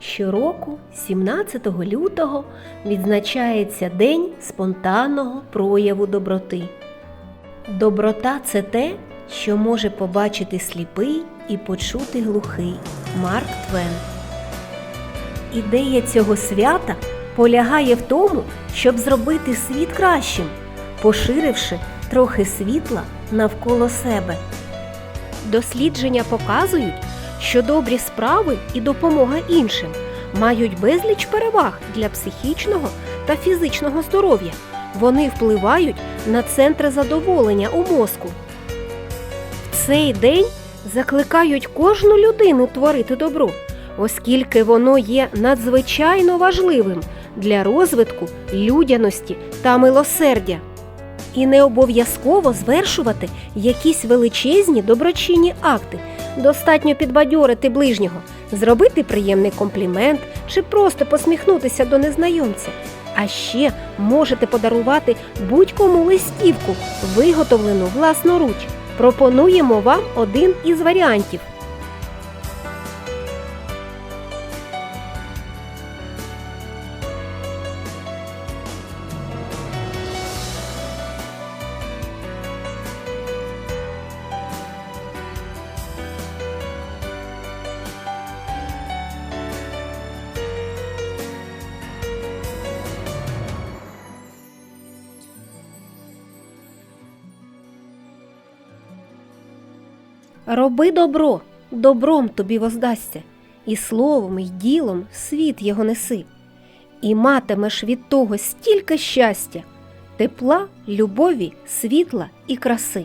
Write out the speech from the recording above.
Щороку, 17 лютого, відзначається День спонтанного прояву доброти. Доброта це те, що може побачити сліпий і почути глухий. Марк Твен. Ідея цього свята полягає в тому, щоб зробити світ кращим, поширивши трохи світла навколо себе. Дослідження показують, що добрі справи і допомога іншим мають безліч переваг для психічного та фізичного здоров'я. Вони впливають на центри задоволення у мозку. В цей день закликають кожну людину творити добро, оскільки воно є надзвичайно важливим для розвитку людяності та милосердя. І не обов'язково звершувати якісь величезні доброчинні акти. Достатньо підбадьорити ближнього, зробити приємний комплімент чи просто посміхнутися до незнайомця. А ще можете подарувати будь-кому листівку, виготовлену власноруч. Пропонуємо вам один із варіантів. Роби добро, добром тобі воздасться, і словом, і ділом світ його неси. І матимеш від того стільки щастя, тепла, любові, світла і краси.